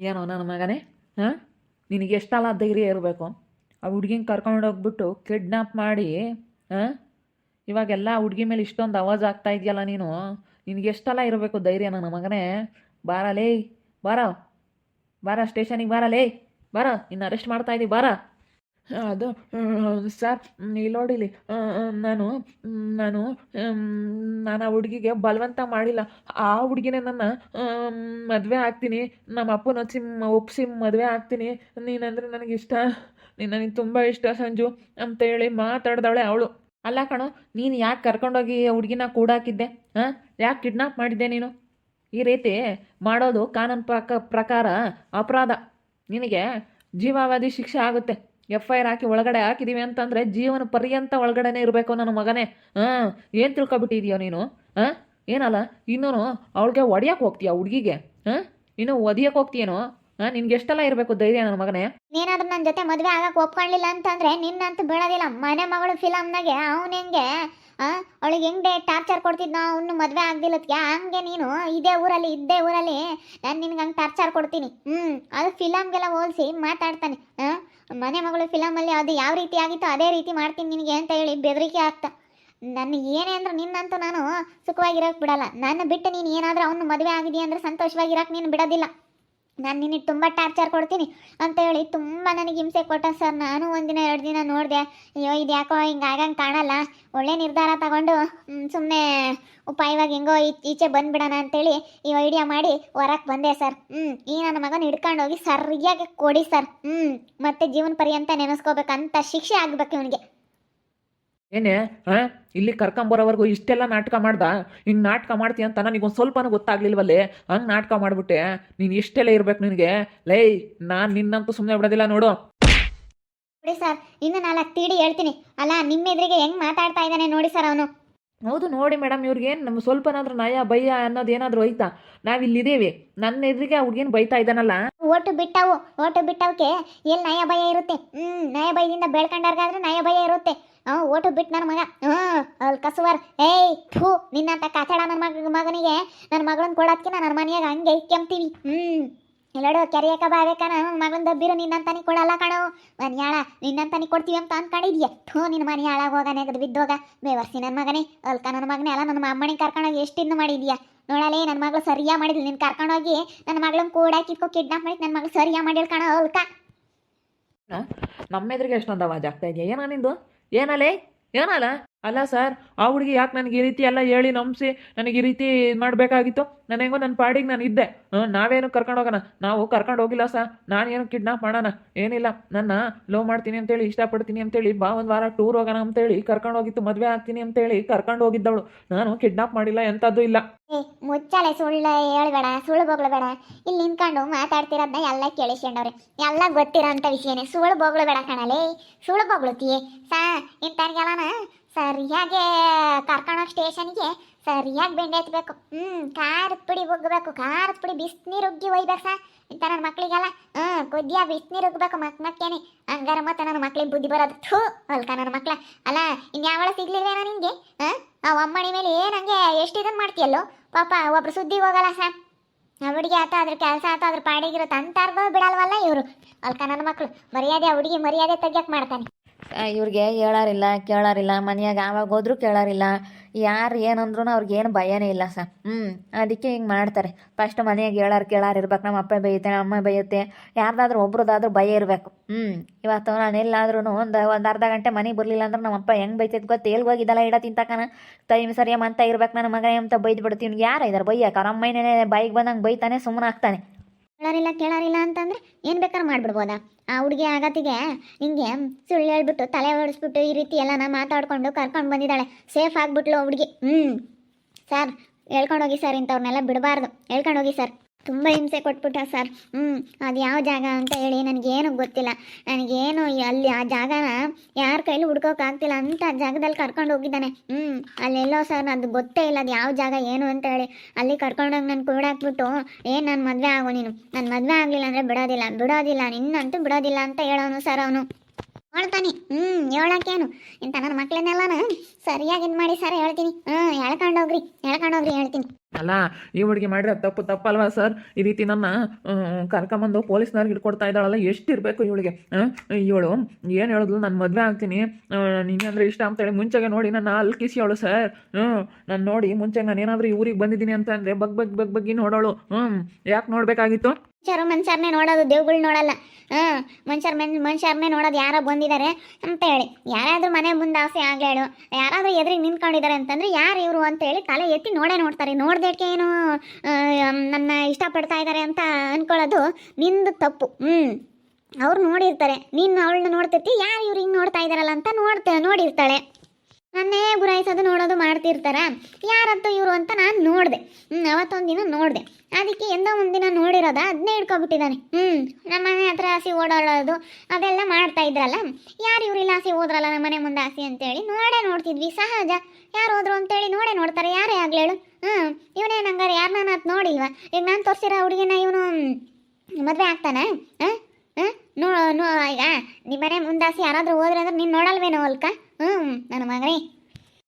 ಏನೋ ನನ್ನ ಮಗನೇ, ಹಾಂ? ನಿನಗೆ ಎಷ್ಟಲ್ಲ ಧೈರ್ಯ ಇರಬೇಕು? ಆ ಹುಡ್ಗಿನ ಕರ್ಕೊಂಡೋಗ್ಬಿಟ್ಟು ಕಿಡ್ನಾಪ್ ಮಾಡಿ, ಹಾಂ? ಇವಾಗೆಲ್ಲ ಹುಡುಗಿ ಮೇಲೆ ಇಷ್ಟೊಂದು ಅವಾಜ್ ಆಗ್ತಾ ಇದೆಯಲ್ಲ ನೀನು? ನಿನಗೆ ಎಷ್ಟಲ್ಲ ಇರಬೇಕು ಧೈರ್ಯ ನನ್ನ ಮಗನೇ? ಬಾರಲೇ ಬಾರ. ಬಾರ ಸ್ಟೇಷನಿಗೆ ಬಾರಲೇ ಬಾರ ಇನ್ನು ಅರೆಸ್ಟ್ ಮಾಡ್ತಾ ಇದ್ದೀವಿ ಬಾರ. ಅದು ಸರ್ ಇಲ್ಲಿ ನೋಡಿಲಿ ನಾನು ನಾನು ನಾನು ಆ ಹುಡುಗಿಗೆ ಬಲವಂತ ಮಾಡಿಲ್ಲ. ಆ ಹುಡುಗಿನೇ ನನ್ನ ಮದುವೆ ಆಗ್ತೀನಿ. ನಮ್ಮ ಅಪ್ಪನ ಹಚ್ಚಿ ಒಪ್ಪಿಸಿ ಮದುವೆ ಆಗ್ತೀನಿ. ನೀನಂದ್ರೆ ನನಗೆ ಇಷ್ಟ. ನೀನು ನನಗೆ ತುಂಬ ಇಷ್ಟ ಸಂಜು ಅಂತ ಹೇಳಿ ಮಾತಾಡ್ದವಳೆ ಅವಳು. ಅಲ್ಲ ಕಣೋ, ನೀನು ಯಾಕೆ ಕರ್ಕೊಂಡೋಗಿ ಹುಡುಗಿನ ಕೂಡಾಕಿದ್ದೆ? ಹಾಂ? ಯಾಕೆ ಕಿಡ್ನಾಪ್ ಮಾಡಿದ್ದೆ ನೀನು? ಈ ರೀತಿ ಮಾಡೋದು ಕಾನೂನು ಪ್ರಕ, ಪ್ರಕಾರ ಅಪರಾಧ. ನಿನಗೆ ಜೀವಾವಧಿ ಶಿಕ್ಷೆ ಆಗುತ್ತೆ. ಎಫ್ ಐ ಆರ್ ಹಾಕಿ ಒಳಗಡೆ ಹಾಕಿದೀವಿ ಅಂತಂದರೆ ಜೀವನ ಪರ್ಯಂತ ಒಳಗಡೆನೇ ಇರಬೇಕು ನನ್ನ ಮಗನೇ. ಹಾಂ, ಏನು ತಿಳ್ಕೊಬಿಟ್ಟಿದೀಯೋ ನೀನು? ಹಾಂ, ಏನಲ್ಲ ಇನ್ನೂ ಅವಳಿಗೆ ಒಡೆಯಕ್ಕೆ ಹೋಗ್ತೀಯ ಹುಡುಗಿಗೆ? ಹಾಂ, ಇನ್ನು ಒದಿಯಕ್ಕೆ ಹೋಗ್ತೀಯೇನೋ? ಹಾಂ, ನಿನ್ಗೆ ಎಷ್ಟೆಲ್ಲ ಇರಬೇಕು ಧೈರ್ಯ ನನ್ನ ಮಗನೇ? ನೀನಾದ್ರೂ ನನ್ನ ಜೊತೆ ಮದುವೆ ಆಗಕ್ಕೆ ಒಪ್ಕೊಳ್ಳಿಲ್ಲ ಅಂತಂದ್ರೆ ನಿನ್ನಂತೂ ಬಿಡೋದಿಲ್ಲ. ಮನೆ ಮಗಳು ಫಿಲಮ್ನಾಗೆ ಅವನು ಹೆಂಗೆ ಅವಳಿಗೆ ಹೆಂಗೆ ಟಾರ್ಚರ್ ಕೊಡ್ತಿದ್ನೋ ಅವನು ಮದುವೆ ಆಗ್ದಿಲ್ಲತ್ಗೆ ಹಂಗೆ ನೀನು ಇದೇ ಊರಲ್ಲಿ, ಇದ್ದೇ ಊರಲ್ಲಿ ನಾನು ನಿನ್ಗೆ ಹಂಗೆ ಟಾರ್ಚರ್ ಕೊಡ್ತೀನಿ. ಹ್ಞೂ ಅದು ಫಿಲಮ್ಗೆಲ್ಲ ಹೋಲಿಸಿ ಮಾತಾಡ್ತಾನೆ. ಮನೆ ಮಗಳು ಫಿಲಮಲ್ಲಿ ಅದು ಯಾವ ರೀತಿ ಆಗಿತ್ತೋ ಅದೇ ರೀತಿ ಮಾಡ್ತೀನಿ ನಿನಗೆ ಅಂತ ಹೇಳಿ ಬೆದರಿಕೆ ಆಗ್ತಾ ನನ್ನ ಏನೇ ಅಂದ್ರೆ ನಿನ್ನಂತೂ ನಾನು ಸುಖವಾಗಿರೋಕೆ ಬಿಡಲ್ಲ. ನನ್ನ ಬಿಟ್ಟು ನೀನು ಏನಾದರೂ ಅವನು ಮದುವೆ ಆಗಿದೆಯಾ ಅಂದ್ರೆ ಸಂತೋಷವಾಗಿರೋಕೆ ನೀನು ಬಿಡೋದಿಲ್ಲ. ನಾನು ನಿನಗೆ ತುಂಬ ಟಾರ್ಚರ್ ಕೊಡ್ತೀನಿ ಅಂತ ಹೇಳಿ ತುಂಬ ನನಗೆ ಹಿಂಸೆ ಕೊಟ್ಟ ಸರ್ ನಾನು ಒಂದಿನ ಎರಡು ದಿನ ನೋಡಿದೆ, ಅಯ್ಯೋ, ಇದು ಯಾಕೋ ಹಿಂಗೆ ಆಗಂಗೆ ಕಾಣಲ್ಲ. ಒಳ್ಳೆ ನಿರ್ಧಾರ ತಗೊಂಡು ಸುಮ್ಮನೆ ಉಪಾಯವಾಗಿ ಹೆಂಗೋ ಈ- ಈಚೆ ಬಂದುಬಿಡೋಣ ಅಂತೇಳಿ ಈ ಐಡಿಯಾ ಮಾಡಿ ಹೊರಕ್ಕೆ ಬಂದೆ ಸರ್ ಹ್ಞೂ ಈ ನನ್ನ ಮಗನ ಹಿಡ್ಕೊಂಡು ಹೋಗಿ ಸರಿಯಾಗಿ ಕೊಡಿ ಸರ್ ಹ್ಞೂ ಮತ್ತೆ ಜೀವನ ಪರ್ಯಂತ ನೆನೆಸ್ಕೋಬೇಕಂತ ಶಿಕ್ಷೆ ಆಗಬೇಕು ಇವನಿಗೆ. ಏನೇ ಹಾಂ? ಇಲ್ಲಿ ಕರ್ಕೊಂಬರೋವರೆಗೂ ಇಷ್ಟೆಲ್ಲ ನಾಟಕ ಮಾಡ್ದ? ಹಿಂಗೆ ನಾಟಕ ಮಾಡ್ತೀಯ ಅಂತ ನನಗೊಂದು ಸ್ವಲ್ಪನೂ ಗೊತ್ತಾಗ್ಲಿಲ್ವಲ್ಲೇ? ಹಂಗೆ ನಾಟಕ ಮಾಡಿಬಿಟ್ಟೆ. ನೀನು ಇಷ್ಟೆಲ್ಲ ಇರ್ಬೇಕು ನಿನಗೆ? ಲೈ ನಾನು ನಿನ್ನಂತೂ ಸುಮ್ಮನೆ ಬಿಡೋದಿಲ್ಲ ನೋಡು. ನೋಡಿ ಸರ್ ಇನ್ನು ನಾಲ್ಕು ತೀಡಿ ಹೇಳ್ತೀನಿ. ಅಲ್ಲ ನಿಮ್ಮ ಎದುರಿಗೆ ಹೆಂಗೆ ಮಾತಾಡ್ತಾ ಇದ್ದಾನೆ ನೋಡಿ ಸರ್ ಅವನು. ಹೌದು ನೋಡಿ ಮೇಡಮ್ ಇವ್ರಿಗೇನು ನಮ್ಮ ಸ್ವಲ್ಪನಾದ್ರೂ ನಯ ಭಯ ಅನ್ನೋದು ಏನಾದರೂ ನಾವು ನಾವಿಲ್ಲಿದ್ದೀವಿ ನನ್ನ ಎದುರಿಗೆ ಅವ್ರಿಗೇನು ಬೈತಾ ಇದ್ದಾನಲ್ಲ? ಓಟು ಬಿಟ್ಟವು ಓಟು ಬಿಟ್ಟವಕ್ಕೆ ಎಲ್ಲಿ ನಯ ಭಯ ಇರುತ್ತೆ? ಹ್ಮ್ ನಯ ಭಯದಿಂದ ಬೆಳ್ಕೊಂಡಾರ್ಗಾದ್ರೆ ನಯ ಭಯ ಇರುತ್ತೆ. ಹ್ಞೂ ಓಟು ಬಿಟ್ಟು ನನ್ನ ಮಗ. ಹ್ಞೂ ಅಲ್ಲಿ ಕಸುವರ್. ಏಯ್, ಥೂ, ನಿನ್ನಂತ ಕಾಚಾಡ ನನ್ನ ಮಗ ಮಗನಿಗೆ ನನ್ನ ಮಗಳನ್ನ ಕೊಡೋದಕ್ಕೆ ನನ್ನ ಮನೆಯಾಗ ಹಂಗೆ ಕೆಮ್ತೀವಿ ಹ್ಞೂ ಎಲ್ಲಡು ಕೆರೆಯಕ ಬಾಬೇಕ ನನ್ನ ಮಗನ ದಬ್ಬಿರು, ನಿನ್ನಂತಾನಿ ಕೊಡಲ್ಲ ಕಣೋ. ಮನ್ಯಾಳ, ನಿನ್ನಂತಾನಿ ಕೊಡ್ತೀವಿ ಅಂತ ಅನ್ಕೊಂಡಿದ್ಯ? ಥೂ ನಿನ್ನ ಮನೆ ಹಾಳಾಗ ಹೋಗ, ನೆಗದು ಬಿದ್ದೋಗ. ಬೇವರ್ಸಿ ನನ್ನ ಮಗನೇ, ಅಲ್ಕ ನನ್ನ ಮಗನೇ ಅಲ್ಲ, ನನ್ನ ಅಮ್ಮನಿಗೆ ಕರ್ಕೊಂಡೋಗಿ ಎಷ್ಟಿಂದ ಮಾಡಿದ್ಯಾ? ನೋಡಲೇ ನನ್ನ ಮಗಳು ಸರಿಯಾ ಮಾಡಿದ್ಲು. ನಿನ್ನ ಕರ್ಕೊಂಡೋಗಿ ನನ್ನ ಮಗಳನ್ನ ಕೂಡ ಕಿತ್ಕೊ ಕಿಡ್ನಾಪ್ ಮಾಡಿ ನನ್ನ ಮಗಳು ಸರಿಯಾ ಮಾಡಿಲ್ ಕಣ, ಅಲ್ಕ. ನಮ್ಮ ಎದುರಿಗೆ ಎಷ್ಟೊಂದು ಅವಾಜ್ ಆಗ್ತಾ ಇದೆಯಾ? ಏನೋ ನಿಂದು? ಏನಲ್ಲೇ ಏನಲ್ಲ ಅಲ್ಲ ಸರ್, ಆ ಹುಡುಗಿ ಯಾಕೆ ನನಗೆ ಈ ರೀತಿ ಎಲ್ಲ ಹೇಳಿ ನಂಬಿಸಿ ನನಗೆ ಈ ರೀತಿ ಮಾಡಬೇಕಾಗಿತ್ತು? ನಾನು ಹೆಂಗೋ ನನ್ನ ಪಾಡಿಗೆ ನಾನು ಇದ್ದೆ. ನಾವೇನು ಕರ್ಕೊಂಡು ಹೋಗೋಣ? ನಾವು ಕರ್ಕೊಂಡು ಹೋಗಿಲ್ಲ ಸರ್. ನಾನೇನು ಕಿಡ್ನಾಪ್ ಮಾಡೋಣ? ಏನಿಲ್ಲ. ನನ್ನ ಲವ್ ಮಾಡ್ತೀನಿ ಅಂತೇಳಿ, ಇಷ್ಟಪಡ್ತೀನಿ ಅಂತೇಳಿ, ಬಾ ಒಂದು ವಾರ ಟೂರ್ ಹೋಗೋಣ ಅಂತೇಳಿ, ಕರ್ಕೊಂಡು ಹೋಗಿತ್ತು, ಮದುವೆ ಆಗ್ತೀನಿ ಅಂತೇಳಿ, ಕರ್ಕೊಂಡು ಹೋಗಿದ್ದವಳು. ನಾನು ಕಿಡ್ನಾಪ್ ಮಾಡಿಲ್ಲ ಎಂಥದ್ದು ಇಲ್ಲ. ಮುಚ್ಚಾಲೆ ಸುಳ್ಳು ಹೇಳ್ಬೇಡ, ಸುಳ್ಳು ಬೋಗಳಬೇಡ. ಇಲ್ಲಿ ನಿಂತ್ಕೊಂಡು ಮಾತಾಡ್ತಿರೋದನ್ನ ಎಲ್ಲ ಕೇಳಿಸ್ಕೊಂಡವ್ರೆ. ಎಲ್ಲ ಗೊತ್ತಿರೋಂಥ ವಿಷಯನೇ. ಸುಳ್ಳು ಬೊಗಳ್ಬೇಡ ಕಣಲೇ. ಸುಳ್ಳು ಬೊಗಳುತ್ತೀಯ ಸಾ, ಇಂಥವ್ರಿಗೆಲ್ಲನ ಸರಿಯಾಗಿ ಕರ್ಕೊಂಡೋಗಿ ಸ್ಟೇಷನ್ಗೆ ಸರಿಯಾಗಿ ಬೆಂಡೆ ಎತ್ತಬೇಕು ಹ್ಞೂ ಖಾರದ ಪುಡಿ ಉಗ್ಬೇಕು ಖಾರದ ಪುಡಿ ಬಿಸ್ನೀರು ಉಗ್ಗಿ ಒಯ್ಬೇಕು ಸಾ. ನನ್ನ ಮಕ್ಳಿಗೆಲ್ಲ. ಹ್ಞೂ ಕುದ್ದಿಯ ಬಿಸ್ನೀರು ಉಗ್ಬೇಕು ಮಕ್ ಮಕ್ಕೇನೆ ಹಂಗಾರ ಮತ್ತೆ ನನ್ನ ಮಕ್ಳಿಗೆ ಬುದ್ಧಿ ಬರೋದು. ಥೂ ಅಲ್ಕ ನನ್ನ ಮಕ್ಳ. ಅಲ್ಲ, ಇನ್ಯಾವಳ ಸಿಗ್ಲಿಲ್ವೇನೋ ನಿಂಗೆ? ಹಾಂ ಆ ಅಮ್ಮಣಿ ಮೇಲೆ ಏನಂಗೆ ಎಷ್ಟು ಇದನ್ನು ಮಾಡ್ತೀಯಲ್ಲೋ? ಪಾಪ, ಒಬ್ರು ಸುದ್ದಿ ಹೋಗಲ್ಲ ಸಾ. ಆ ಹುಡುಗಿ ಆತ ಅದ್ರ ಕೆಲಸ ಆತ ಅದ್ರ ಪಾಡಿಗಿರುತ್ತೆ ಅಂತಾರ್ಗೋ ಬಿಡಲ್ವಲ್ಲ ಇವರು? ಅಲ್ಕ ನನ್ನ ಮಕ್ಳು. ಮರ್ಯಾದೆ ಆ ಹುಡುಗಿ ಮರ್ಯಾದೆ ತೆಗಿಯಕ್ಕೆ ಮಾಡ್ತಾನೆ. ಇವ್ರಿಗೆ ಹೇಳಾರಿಲ್ಲ, ಕೇಳಾರಿಲ್ಲ, ಮನೆಯಾಗ ಆವಾಗ ಹೋದ್ರೂ ಕೇಳಾರಿಲ್ಲ. ಯಾರು ಏನಂದ್ರೂ ಅವ್ರಿಗೇನು ಭಯನೇ ಇಲ್ಲ ಸರ್. ಹ್ಞೂ ಅದಕ್ಕೆ ಹಿಂಗೆ ಮಾಡ್ತಾರೆ. ಫಸ್ಟ್ ಮನೆಯಾಗ ಹೇಳಾರು, ಕೇಳಾರು ಇರ್ಬೇಕು, ನಮ್ಮ ಅಪ್ಪ ಬೈಯುತ್ತೆ, ನಮ್ಮ ಅಮ್ಮ ಬೈಯುತ್ತೆ. ಯಾರ್ದಾದ್ರೂ ಒಬ್ರದಾದ್ರೂ ಭಯ ಇರಬೇಕು. ಹ್ಞೂ ಇವತ್ತು ನಾನು ಎಲ್ಲಾದ್ರೂ ಒಂದು ಒಂದು ಅರ್ಧ ಗಂಟೆ ಮನೆಗೆ ಬರಲಿಲ್ಲ ಅಂದ್ರೆ ನಮ್ಮ ಅಪ್ಪ ಹೆಂಗೆ ಬೈತೈತೆ ಗೊತ್ತು? ಎಲ್ಲಿ ಹೋಗಿದ್ದಲ್ಲ ಇಡ ತಿಂತಕನ? ಟೈಮ್ ಸರಿಯಮ್ಮ ಅಂತ ಇರ್ಬೇಕು, ನನ್ನ ಮಗ ಅಂತ ಬೈದು ಬಿಡ್ತೀವಿ ಯಾರು ಇದಾರೆ? ಬೈಯಕ್ಕೆ ಅವ್ರ ಅಮ್ಮನೇ ಬಾಯಿಗೆ ಬಂದಂಗೆ ಬೈತಾನೆ ಸುಮ್ಮನೆ ಆಗ್ತಾನೆ. ಕೇಳಾರಿಲ್ಲ, ಕೇಳೋರಿಲ್ಲ ಅಂತಂದ್ರೆ ಏನು ಬೇಕಾದ್ರೆ ಮಾಡ್ಬಿಡ್ಬೋದಾ? ಆ ಹುಡುಗಿ ಆಗತ್ತಿಗೆ ಹಿಂಗೆ ಸುಳ್ಳು ಹೇಳ್ಬಿಟ್ಟು ತಲೆ ಹೊಡಿಸ್ಬಿಟ್ಟು ಈ ರೀತಿ ಎಲ್ಲ ಮಾತಾಡ್ಕೊಂಡು ಕರ್ಕೊಂಡು ಬಂದಿದ್ದಾಳೆ. ಸೇಫ್ ಆಗ್ಬಿಟ್ಲು ಹುಡುಗಿ. ಹ್ಞೂ ಸರ್, ಹೇಳ್ಕೊಂಡೋಗಿ ಸರ್ ಇಂಥವ್ರನ್ನೆಲ್ಲ ಬಿಡಬಾರ್ದು. ಹೇಳ್ಕೊಂಡೋಗಿ ಸರ್. ತುಂಬ ಹಿಂಸೆ ಕೊಟ್ಬಿಟ್ಟ ಸರ್. ಹ್ಞೂ ಅದು ಯಾವ ಜಾಗ ಅಂತ ಹೇಳಿ ನನಗೇನು ಗೊತ್ತಿಲ್ಲ. ನನಗೇನು ಅಲ್ಲಿ ಆ ಜಾಗನ ಯಾರ ಕೈಲಿ ಹುಡ್ಕೋಕ್ಕಾಗ್ತಿಲ್ಲ ಅಂತ ಜಾಗದಲ್ಲಿ ಕರ್ಕೊಂಡು ಹೋಗಿದ್ದಾನೆ. ಹ್ಞೂ ಅಲ್ಲೆಲ್ಲೋ ಸರ್ ಅದು ಗೊತ್ತೇ ಇಲ್ಲ ಅದು ಯಾವ ಜಾಗ ಏನು ಅಂತ ಹೇಳಿ. ಅಲ್ಲಿ ಕರ್ಕೊಂಡೋಗಿ ನಾನು ಕೂಡಾಕ್ಬಿಟ್ಟು ಏನು ನಾನು ಮದುವೆ ಆಗು ನೀನು? ನಾನು ಮದುವೆ ಆಗಲಿಲ್ಲ ಅಂದರೆ ಬಿಡೋದಿಲ್ಲ. ಬಿಡೋದಿಲ್ಲ, ನಿನ್ನಂತೂ ಬಿಡೋದಿಲ್ಲ ಅಂತ ಹೇಳೋನು ಸರ್ ಅವನು. ಹೇಳ್ತಾನೆ ಹ್ಞೂ ಹೇಳಕ್ಕೇನು ಇಂಥ ನನ್ನ ಮಕ್ಳನ್ನೆಲ್ಲ ಸರಿಯಾಗಿ ಇದು ಮಾಡಿ ಸರ್ ಹೇಳ್ತೀನಿ. ಹ್ಞೂ ಹೇಳ್ಕೊಂಡೋಗ್ರಿ ಹೇಳ್ಕೊಂಡೋಗ್ರಿ ಹೇಳ್ತೀನಿ. ಅಲ್ಲ, ಈ ಹುಡುಗಿ ಮಾಡಿದ್ರೆ ತಪ್ಪು ತಪ್ಪಲ್ವಾ ಸರ್? ಈ ರೀತಿ ನನ್ನ ಕರ್ಕೊಂಬಂದು ಪೊಲೀಸ್ನವ್ರಿಗೆ ಹಿಡ್ಕೊಡ್ತಾ ಇದ್ದಾಳಲ್ಲ, ಎಷ್ಟಿರಬೇಕು ಇವಳಿಗೆ ಇವಳು ಏನು ಹೇಳಿದ್ಲು? ನಾನು ಮದುವೆ ಆಗ್ತೀನಿ. ನಿನ್ನೆ ಅಂದರೆ ಇಷ್ಟ ಅಂತೇಳಿ ಮುಂಚೆಗೆ ನೋಡಿ ನನ್ನ ಅಲ್ಕಿಸಿಯವಳು ಸರ್. ಹ್ಞೂ ನಾನು ನೋಡಿ ಮುಂಚೆ ನಾನು ಏನಾದರೂ ಊರಿಗೆ ಬಂದಿದ್ದೀನಿ ಅಂತ ಅಂದರೆ ಬಗ್ ಬಗ್ ಬಗ್ ಬಗ್ಗಿ ನೋಡೋಳು. ಹ್ಞೂ ಯಾಕೆ ನೋಡಬೇಕಾಗಿತ್ತು? ಮನುಷ್ಯರು ಮನುಷ್ಯರನ್ನೇ ನೋಡೋದು, ದೇವ್ಗಳು ನೋಡಲ್ಲ. ಹಾಂ, ಮನುಷ್ಯರ ಮನ್, ಮನುಷ್ಯರನ್ನೇ ನೋಡೋದು ಯಾರೋ ಬಂದಿದ್ದಾರೆ ಅಂತ ಹೇಳಿ. ಯಾರಾದರೂ ಮನೆ ಮುಂದೆ ಆಸೆ ಆಗಲೇಳು ಯಾರಾದರೂ ಎದುರಿಗೆ ನಿಂತ್ಕೊಂಡಿದ್ದಾರೆ ಅಂತಂದರೆ ಯಾರು ಇವರು ಅಂತ ಹೇಳಿ ತಲೆ ಎತ್ತಿ ನೋಡೇ ನೋಡ್ತಾರೆ. ನೋಡ್ದಕ್ಕೆ ಏನು ನನ್ನ ಇಷ್ಟಪಡ್ತಾ ಇದ್ದಾರೆ ಅಂತ ಅಂದ್ಕೊಳ್ಳೋದು ನಿಂದು ತಪ್ಪು. ಹ್ಞೂ ಅವ್ರು ನೋಡಿರ್ತಾರೆ. ನೀನು ಅವಳನ್ನ ನೋಡ್ತಿರ್ತಿ, ಯಾರು ಇವ್ರು ಹಿಂಗೆ ನೋಡ್ತಾ ಇದ್ದಾರಲ್ಲ ಅಂತ ನೋಡ್ತಾ, ನೋಡಿರ್ತಾಳೆ. ನನ್ನೇ ಗುರಾಯಿಸೋದು, ನೋಡೋದು ಮಾಡ್ತಿರ್ತಾರ? ಯಾರತ್ತು ಇವರು ಅಂತ ನಾನು ನೋಡಿದೆ. ಹ್ಞೂ ಅವತ್ತೊಂದು ದಿನ ನೋಡಿದೆ. ಅದಕ್ಕೆ ಎಂದೋ ಒಂದಿನ ನೋಡಿರೋದ ಅದನ್ನೇ ಹಿಡ್ಕೊಬಿಟ್ಟಿದ್ದಾನೆ. ಹ್ಞೂ ನಮ್ಮ ಮನೆ ಹತ್ರ ಹಸಿ ಓಡಾಡೋದು, ಅದೆಲ್ಲ ಮಾಡ್ತಾ ಇದ್ರಲ್ಲ? ಯಾರು ಇವ್ರು ಇಲ್ಲ ಹಸಿ ಹೋದ್ರಲ್ಲ ನಮ್ಮ ಮನೆ ಮುಂದೆ ಹಸಿ ಅಂತೇಳಿ? ನೋಡೇ ನೋಡ್ತಿದ್ವಿ, ಸಹಜ. ಯಾರು ಹೋದ್ರು ಅಂತೇಳಿ ನೋಡೇ ನೋಡ್ತಾರೆ, ಯಾರೇ ಆಗ್ಲೇಳು ಹ್ಞೂ ಇವನೇ ನಂಗಾರೆ ಯಾರು ನಾನು ಅದು ನೋಡಿಲ್ವಾ? ಈಗ ನಾನು ತೋರಿಸಿರೋ ಹುಡುಗಿನ ಇವನು ಮದುವೆ ಆಗ್ತಾನೆ? ಹಾಂ? ಹಾಂ? ನೋ ನೋ, ಈಗ ನಿಮ್ಮ ಮನೆ ಮುಂದಾಸಿ ಯಾರಾದರೂ ಹೋದ್ರೆ ಅಂದ್ರೆ ನೀನು ನೋಡಲ್ವೇನೋ, ಅಲ್ಕ? ಹ್ಞೂ ನನ್ನ ಮಗನೇ.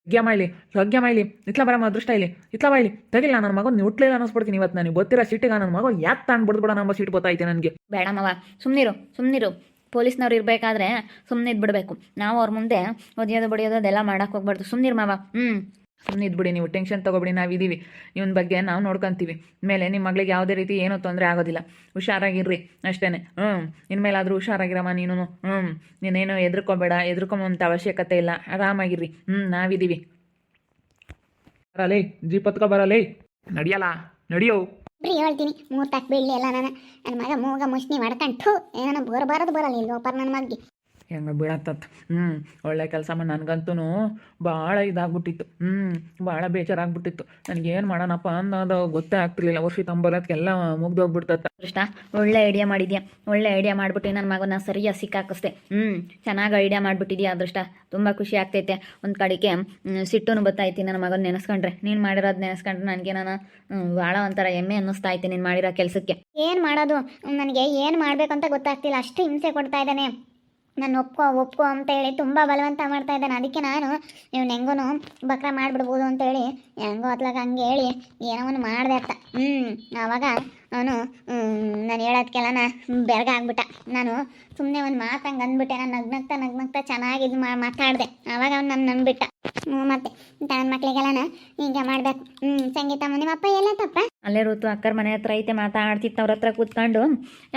ಯಜ್ಞ ಮಾಡಲಿ ಯೋಗ್ಯ ಮಾಡಲಿ ಇತ್ಲ ಬರಮ್ಮ, ಅದೃಷ್ಟ ಇಲ್ಲಿ. ಇತ್ಲ ಬಾಯಿಲಿ ತಗಿಲ್ಲ ನನ್ನ ಮಗನ ಹುಟ್ಲಿಲ್ಲ ಅನ್ನಿಸ್ಬಿಡ್ತೀನಿ ಇವತ್ತು ನನಗೆ. ಗೊತ್ತಿರೋ ಸಿಟ್ಟಿಗೆ ನನ್ನ ಮಗ ಯಾಕೆ ತಾಂಡ್ ಬಿಡ್ಬಿಡ ನಮ್ಮ ಸೀಟ್ ಗೊತ್ತಾಯ್ತು ನನಗೆ. ಬೇಡ ಮಾವ ಸುಮ್ಮನಿರು ಸುಮ್ಮನಿರು ಪೊಲೀಸ್ನವ್ರು ಇರಬೇಕಾದ್ರೆ ಸುಮ್ಮನೆ ಇದ್ಬಿಡ್ಬೇಕು. ನಾವು ಅವ್ರ ಮುಂದೆ ಒದಿಯೋದು, ಬಡಿಯೋದು ಅದೆಲ್ಲ ಮಾಡೋಕೆ ಹೋಗ್ಬಾರ್ದು. ಸುಮ್ಮನಿರು ಮಾವ. ಹ್ಞೂ ಸುಮ್ಮನೆ ಇದ್ಬಿಡಿ, ನೀವು ಟೆನ್ಷನ್ ತೊಗೊಬಿಡಿ ನಾವಿದ್ದೀವಿ ಇವನ ಬಗ್ಗೆ ನಾವು ನೋಡ್ಕೊಂತೀವಿ. ಮೇಲೆ ನಿಮ್ಮ ಮಗಳಿಗೆ ಯಾವುದೇ ರೀತಿ ಏನೂ ತೊಂದರೆ ಆಗೋದಿಲ್ಲ. ಹುಷಾರಾಗಿರ್ರಿ ಅಷ್ಟೇ ಹ್ಞೂ ಇನ್ಮೇಲಾದರೂ ಹುಷಾರಾಗಿರಮ್ಮ ನೀನು ಹ್ಞೂ ನೀನೇನು ಹೆದರ್ಕೋಬೇಡ, ಹೆದರ್ಕೊಂಬಂತ ಅವಶ್ಯಕತೆ ಇಲ್ಲ. ಆರಾಮಾಗಿರ್ರಿ. ಹ್ಞೂ ನಾವಿದ್ದೀವಿ ಬರಲೇ ಜೀಪತ್ಕ ಬರಲೇ. ನಡಿಯಲ್ಲ ನಡಿಯೋ. ಬರೀ, ಹೇಳ್ತೀನಿ. ಮೂರು ತಾಕು ಬೀಳಲಿ ಎಲ್ಲ ನಾನು. ನನ್ನ ಮಗ ಮೂಗ ಮುಷ್ಣಿ ಮಾಡ್ಕೊಂಡು ಏನೋ ಬರಬಾರದು ಬರಲ್ಲ ಇಲ್ಲಿ ಒಪ್ಪರ್ ನನ್ನ ಮಗ್ಗೆ. ಹೆಂಗೆ ಬೀಳತ್ತತ್? ಹ್ಞೂ ಒಳ್ಳೆ ಕೆಲಸ ಮಾಡಿ ನನಗಂತೂ ಭಾಳ ಇದಾಗ್ಬಿಟ್ಟಿತ್ತು. ಹ್ಞೂ ಭಾಳ ಬೇಜಾರಾಗ್ಬಿಟ್ಟಿತ್ತು. ನನಗೇನು ಮಾಡೋಣಪ್ಪ ಅನ್ನೋದು ಗೊತ್ತೇ ಆಗ್ತಿರ್ಲಿಲ್ಲ. ವರ್ಷ ತಂಬರೋದಕ್ಕೆಲ್ಲ ಮುಗ್ದೋಗ್ಬಿಡ್ತತ್ತ. ಕೃಷ್ಣ ಒಳ್ಳೆ ಐಡಿಯಾ ಮಾಡಿದ್ಯಾ? ಒಳ್ಳೆ ಐಡಿಯಾ ಮಾಡಿಬಿಟ್ಟು ನನ್ನ ಮಗನ ಸರಿಯಾಗಿ ಸಿಕ್ಕಾಕಿಸ್ದೆ. ಹ್ಞೂ ಚೆನ್ನಾಗಿ ಐಡಿಯಾ ಮಾಡಿಬಿಟ್ಟಿದ್ಯಾ ಅದೃಷ್ಟ? ತುಂಬ ಖುಷಿ ಆಗ್ತೈತೆ. ಒಂದು ಕಡೆಗೆ ಸಿಟ್ಟು ಬತ್ತೈತಿ ನನ್ನ ಮಗನ ನೆನೆಸ್ಕೊಂಡ್ರೆ. ನೀನು ಮಾಡಿರೋದು ನೆನೆಸ್ಕೊಂಡ್ರೆ ನನಗೆ ನಾನು ಭಾಳ ಒಂಥರ ಹೆಮ್ಮೆ ಅನ್ನಿಸ್ತಾ ಐತೆ ನೀನು ಮಾಡಿರೋ ಕೆಲಸಕ್ಕೆ. ಏನು ಮಾಡೋದು? ನನಗೆ ಏನು ಮಾಡಬೇಕಂತ ಗೊತ್ತಾಗ್ತಿಲ್ಲ. ಅಷ್ಟು ಹಿಂಸೆ ಕೊಡ್ತಾ ಇದ್ದಾನೆ. ನಾನು ಒಪ್ಕೋ ಒಪ್ಕೋ ಅಂತ ಹೇಳಿ ತುಂಬ ಬಲವಂತ ಮಾಡ್ತಾ ಇದ್ದಾನೆ. ಅದಕ್ಕೆ ನಾನು, ನೀವು ಹೆಂಗೂ ಬಕ್ರ ಮಾಡಿಬಿಡ್ಬೋದು ಅಂತೇಳಿ ಹೆಂಗೋ ಅತ್ಲಾಗ ಹಂಗೆ ಹೇಳಿ ಏನೋ ಒಂದು ಮಾಡಿದೆ ಅತ್ತ ಹ್ಞೂ ಆವಾಗ ಅವನು ನಾನು ಹೇಳೋದಕ್ಕೆಲ್ಲ ನಾ ಬೆರಗಾಗ್ಬಿಟ್ಟ. ನಾನು ಸುಮ್ಮನೆ ಒಂದು ಮಾತು ಹಂಗೆ ಅಂದ್ಬಿಟ್ಟೆ. ನಾನು ನಗ್ನಗ್ತಾ ನಗ್ನಗ್ತಾ ಚೆನ್ನಾಗಿ ಇದು ಮಾತಾಡಿದೆ. ಆವಾಗ ಅವ್ನು ನನ್ನ ನಂಬಿಟ್ಟ ಹ್ಞೂ ಮತ್ತೆ ನನ್ನ ನಾ ಹಿಂಗೆ ಮಾಡಬೇಕು. ಹ್ಞೂ ಸಂಗೀತ ನಿಮ್ಮಪ್ಪ ಎಲ್ಲ ತಪ್ಪ? ಅಲ್ಲೇ ಋತು ಅಕ್ಕರ ಮನೆ ಹತ್ರ ಐತೆ, ಮಾತಾಡ್ತಿತ್ತು ಅವ್ರ ಹತ್ರ ಕೂತ್ಕೊಂಡು.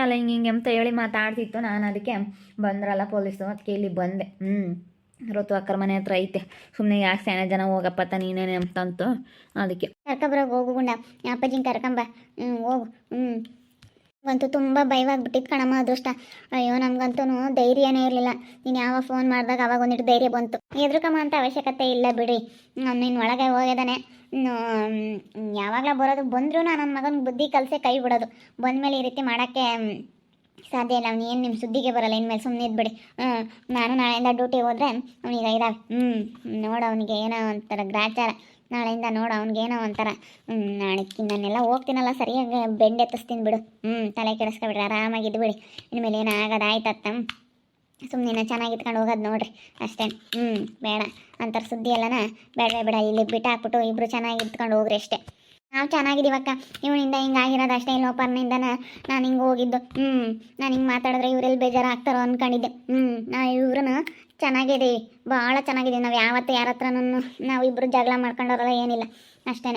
ಅಲ್ಲ, ಹಿಂಗೆ ಹಿಂಗೆ ಅಂತ ಹೇಳಿ ಮಾತಾಡ್ತಿತ್ತು ನಾನು ಅದಕ್ಕೆ. ಬಂದ್ರಲ್ಲ ಪೊಲೀಸು ಅದಕ್ಕೆ ಇಲ್ಲಿ ಬಂದೆ. ಹ್ಞೂ ಋತು ಅಕ್ಕರ ಮನೆ ಹತ್ರ ಐತೆ. ಸುಮ್ಮನೆ ಯಾಕೆ ಸ್ಯಾನ ಜನ ಹೋಗಪ್ಪತ್ತ ನೀನೇನೆ ಅಂತಂತು ಅದಕ್ಕೆ. ಕರ್ಕೊಬರೋಗಿ ಹೋಗು ಗುಂಡ. ಅಪ್ಪಾಜಿನ ಕರ್ಕೊಂಬ. ಹ್ಞೂ ಹೋಗು. ಹ್ಞೂ ಅಂತೂ ತುಂಬ ಭಯವಾಗ್ಬಿಟ್ಟಿತ್ತು ಕಣಮ್ಮ, ಅದೃಷ್ಟ. ಅಯ್ಯೋ ನಮಗಂತೂ ಧೈರ್ಯನೇ ಇರಲಿಲ್ಲ. ನೀನು ಯಾವಾಗ ಫೋನ್ ಮಾಡಿದಾಗ ಅವಾಗ ಒಂದಿಟ್ಟು ಧೈರ್ಯ ಬಂತು. ಎದುರುಕಮ್ಮ ಅಂತ ಅವಶ್ಯಕತೆ ಇಲ್ಲ ಬಿಡಿ ನಾನು ನೀನು ಒಳಗೆ ಹೋಗಿದ್ದಾನೆ ಯಾವಾಗಲೂ ಬರೋದು ಬಂದರೂ ನನ್ನ ಮಗನ ಬುದ್ಧಿ ಕಲಸೆ ಕೈ ಬಿಡೋದು. ಬಂದಮೇಲೆ ಈ ರೀತಿ ಮಾಡೋಕ್ಕೆ ಸಾಧ್ಯ ಇಲ್ಲ. ಏನು ನಿಮ್ಮ ಸುದ್ದಿಗೆ ಬರಲ್ಲ. ಇನ್ಮೇಲೆ ಸುಮ್ಮನೆ ಇದ್ಬಿಡಿ. ಹ್ಞೂ ನಾನು ನಾಳೆಯಿಂದ ಡ್ಯೂಟಿಗೆ ಹೋದರೆ ಅವನಿಗೆ ಇದಾವೆ ಹ್ಞೂ ನೋಡು ಅವನಿಗೆ ಏನೋ ಒಂಥರ ಗ್ರಾಚಾರ. ನಾಳೆಯಿಂದ ನೋಡು, ಅವ್ನಿಗೇನೋ ಒಂಥರ. ನಾಳೆ ನಾನೆಲ್ಲ ಹೋಗ್ತೀನಲ್ಲ ಸರಿಯಾಗಿ ಬೆಂಡ್ ಎತ್ತಿಸ್ತೀನಿ ಬಿಡು. ಹ್ಞೂ ತಲೆ ಕೆಡಿಸ್ಕೊಬಿಡ್ರಿ ಆರಾಮಾಗಿದ್ದು ಬಿಡಿ ಇನ್ಮೇಲೆ ಏನೋ ಆಗೋದು ಆಯ್ತತ್ತ ಸುಮ್ಮನೆ ಚೆನ್ನಾಗಿ ಇಟ್ಕೊಂಡು ಹೋಗೋದು ನೋಡ್ರಿ, ಅಷ್ಟೇ. ಹ್ಞೂ ಬೇಡ. ಅಂತಾರೆ ಸುದ್ದಿ ಎಲ್ಲನ ಬೇಡ ಬೇಡ ಇಲ್ಲಿ ಬಿಟ್ಟು ಹಾಕ್ಬಿಟ್ಟು ಇಬ್ಬರು ಚೆನ್ನಾಗಿ ಇಟ್ಕೊಂಡು ಹೋಗ್ರಿ ಅಷ್ಟೇ. ನಾವು ಚೆನ್ನಾಗಿದ್ದೀವಕ್ಕ. ಇವನಿಂದ ಹಿಂಗೆ ಆಗಿರೋದು ಅಷ್ಟೇ ಲೋಪರ್ನಿಂದನ ನಾನು ಹಿಂಗೆ ಹೋಗಿದ್ದು. ಹ್ಞೂ ನಾನು ಹಿಂಗೆ ಮಾತಾಡಿದ್ರೆ ಇವರೆಲ್ಲಿ ಬೇಜಾರು ಆಗ್ತಾರೋ ಅಂದ್ಕೊಂಡಿದ್ದೆ ಹ್ಞೂ ನಾ ಇವ್ರನ್ನ ಚೆನ್ನಾಗಿದ್ದೀವಿ ಭಾಳ ಚೆನ್ನಾಗಿದೆ. ನಾವು ಯಾವತ್ತು ಯಾರ ಹತ್ರನೂ ನಾವು ಇಬ್ಬರು ಜಗಳ ಮಾಡ್ಕೊಂಡವ್ರಲ್ಲ ಏನಿಲ್ಲ ಅಷ್ಟೇ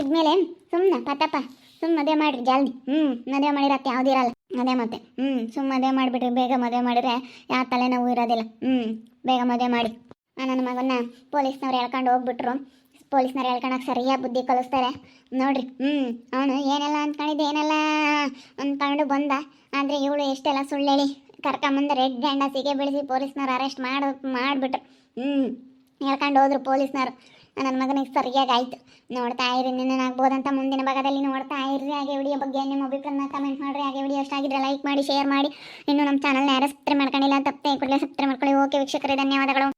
ಇದ್ಮೇಲೆ ಸುಮ್ಮನೆ ಪತಪ್ಪ ಸುಮ್ಮನೆ ಮದುವೆ ಮಾಡಿರಿ, ಜಲ್ದಿ. ಹ್ಞೂ ಮದುವೆ ಮಾಡಿರತ್ತೆ ಯಾವುದೂ ಇರಲ್ಲ. ಅದೇ ಮತ್ತೆ. ಹ್ಞೂ ಸುಮ್ಮ ಮದುವೆ ಮಾಡಿಬಿಟ್ರಿ ಬೇಗ ಮದುವೆ ಮಾಡಿದ್ರೆ ಯಾವ ತಲೆನೋವು ಇರೋದಿಲ್ಲ. ಹ್ಞೂ ಬೇಗ ಮದುವೆ ಮಾಡಿ. ನನ್ನ ಮಗನ್ನ ಪೊಲೀಸ್ನವ್ರು ಹೇಳ್ಕೊಂಡು ಹೋಗ್ಬಿಟ್ರು. ಪೊಲೀಸ್ನವ್ರು ಹೇಳ್ಕೊಳಕ್ಕೆ ಸರಿಯಾಗಿ ಬುದ್ಧಿ ಕಲಿಸ್ತಾರೆ. ನೋಡ್ರಿ ಹ್ಞೂ ಅವನು ಏನೆಲ್ಲ ಅಂದ್ಕೊಂಡಿದ್ದೆ ಏನೆಲ್ಲ ಅಂದ್ಕೊಂಡು ಬಂದ. ಆದರೆ ಇವಳು ಎಷ್ಟೆಲ್ಲ ಸುಳ್ಳು ಹೇಳಿ ಕರ್ಕೊಂಬಂದು ರೆಡ್ ಗಂಡ ಸಿಗೆ ಬೆಳೆಸಿ ಪೊಲೀಸ್ನವ್ರು ಅರೆಸ್ಟ್ ಮಾಡಿ ಮಾಡಿಬಿಟ್ರು ಹ್ಞೂ ಹೇಳ್ಕೊಂಡು ಹೋದ್ರು ಪೊಲೀಸ್ನವರು. ನನ್ನ ಮಗನಿಗೆ ಸರಿಯಾಗಿ ಆಯಿತು. ನೋಡ್ತಾ ಇರಿ ನಿನ್ನಾಗ್ಬೋದಂತ ಮುಂದಿನ ಭಾಗದಲ್ಲಿ ನೋಡ್ತಾ ಇರ್ರಿ. ಹಾಗೆ ವಿಡಿಯೋ ಬಗ್ಗೆ ನಿಮ್ಮ ಅಭಿಪ್ರಾಯನ ಕಮೆಂಟ್ ಮಾಡಿರಿ. ಹಾಗೆ ವಿಡಿಯೋ ಇಷ್ಟ ಆಗಿದ್ರೆ ಲೈಕ್ ಮಾಡಿ ಶೇರ್ ಮಾಡಿ. ಇನ್ನು ನಮ್ಮ ಚಾನಲ್ನ ಯಾರು ಸಬ್ಸ್ಕ್ರೈಬ್ ಮಾಡ್ಕೊಂಡಿಲ್ಲ ತಪ್ಪದೆ ಕೂಡಲೇ ಸಬ್ಸ್ಕ್ರೈಬ್ ಮಾಡ್ಕೊಳ್ಳಿ. ಓಕೆ ವೀಕ್ಷಕರೇ, ಧನ್ಯವಾದಗಳು.